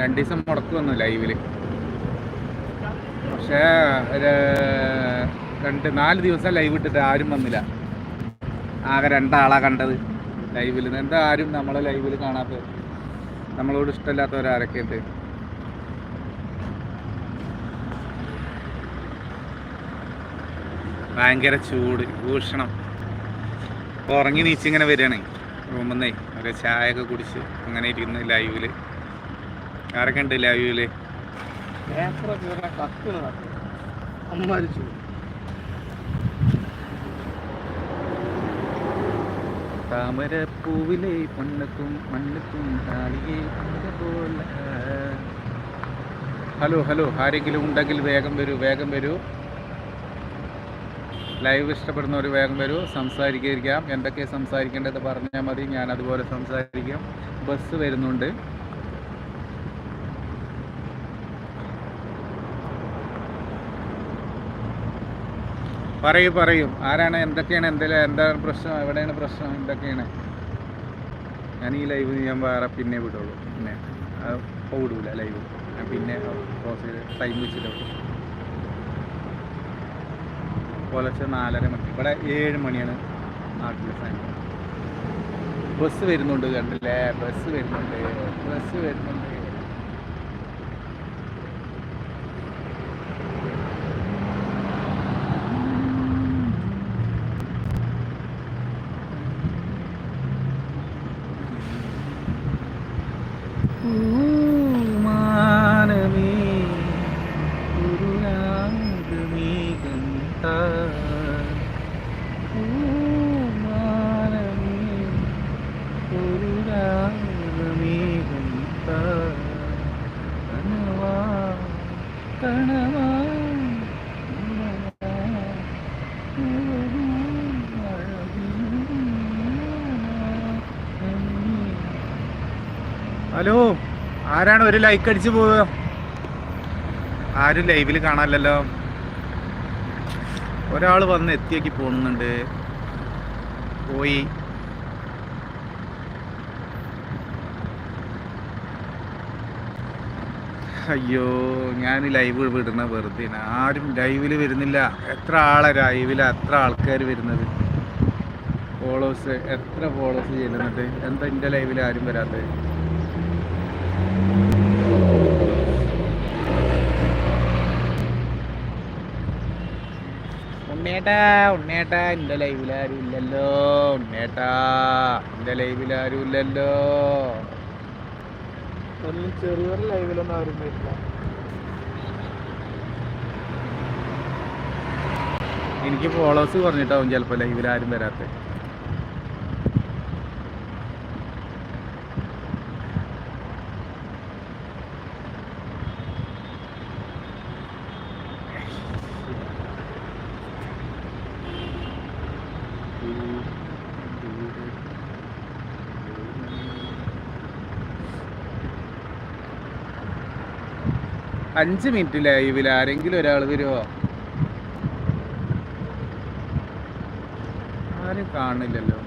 രണ്ട് ദിവസം മുടക്ക് വന്നു ലൈവിൽ പക്ഷേ രണ്ട് നാല് ദിവസം ലൈവ് ഇട്ടിട്ട് ആരും വന്നില്ല. ആകെ രണ്ടാളാ കണ്ടത് ലൈവിൽ എന്താ ആരും നമ്മളെ ലൈവിൽ കാണാത്തത് നമ്മളോട് ഇഷ്ടമില്ലാത്തവരാരൊക്കെ ഉണ്ട് ഭയങ്കര ചൂട് ഭൂഷണം ഉറങ്ങി നീച്ചിങ്ങനെ വരികയാണ്. റൂമിൽ നിന്നേ ഒരു ചായ ഒക്കെ കുടിച്ച് അങ്ങനെ ഇരിക്കുന്നു ലൈവിൽ. ആരൊക്കെ ഉണ്ട് ലൈവിൽ? താമരപ്പൂവിലെ പൊണ്ണക്കും മണ്ണക്കും താലിയെ പോലെ ഹലോ ഹലോ ആരെങ്കിലും ഉണ്ടെങ്കിൽ വേഗം വരൂ വേഗം വരൂ. ലൈവ് ഇഷ്ടപ്പെടുന്നവർ വേഗം വരൂ സംസാരിക്കാം എന്തൊക്കെ സംസാരിക്കേണ്ടത് പറഞ്ഞാൽ മതി ഞാൻ അതുപോലെ സംസാരിക്കാം. ബസ് വരുന്നുണ്ട്. പറയൂ പറയൂ. ആരാണ്? എന്തൊക്കെയാണ്? എന്തെല്ലാം എന്താണ് പ്രശ്നം? എവിടെയാണ് പ്രശ്നം? എന്തൊക്കെയാണ്? ഞാൻ ഈ ലൈവ് ഞാൻ വേറെ പിന്നെ വിടുള്ളൂ. പിന്നെ ഇപ്പോൾ വിടൂല ലൈവ് ഞാൻ പിന്നെ ക്ലോസ് ചെയ്ത് ടൈം വെച്ചിട്ട് പുലർച്ചെ നാലര മണി ഇവിടെ ഏഴ് മണിയാണ് നാട്ടിലെ സമയം ബസ് വരുന്നുണ്ട് കണ്ടില്ലേ? ബസ് വരുന്നുണ്ട്. ബസ് വരുന്നുണ്ട്. മാനമേ ഒരു രാഗമേഘം താ. മാനമേ ഒരു രാഗമേഘം താ. കണവാ കണവാ. ഹലോ ആരാണ് ഒരു ലൈക്ക് അടിച്ചു പോവുക? ആരും ലൈവിൽ കാണാനല്ലോ ഒരാൾ വന്ന് എത്തിയാക്കി പോകുന്നുണ്ട് പോയി. അയ്യോ ഞാൻ ലൈവ് വിടുന്ന വെറുതെ ആരും ലൈവിൽ വരുന്നില്ല. എത്ര ആളെ ലൈവിൽ എത്ര ആൾക്കാർ വരുന്നത്. ഫോളോസ് എത്ര ഫോളോസ് ചെയ്യുന്നുണ്ട്? എന്താ എന്റെ ലൈവിൽ ആരും വരാത്തത്? ഉണ്ണേട്ടാ ഉണ്ണേട്ടാ എന്റെ ലൈവിൽ ആരും ഇല്ലല്ലോ. ഉണ്ണേട്ടാ എന്റെ ലൈവിൽ ആരും ഇല്ലല്ലോ. ചെറിയൊരു ലൈവിലൊന്നും ആരും വരില്ല. എനിക്ക് ഫോളോവേഴ്സ് കുറഞ്ഞിട്ടാവും ചിലപ്പോൾ ലൈവിൽ ആരും വരാത്ത. അഞ്ച് മിനിറ്റ് ലൈവിൽ ആരെങ്കിലും ഒരാൾ വരുമോ ആരും കാണില്ലല്ലോ.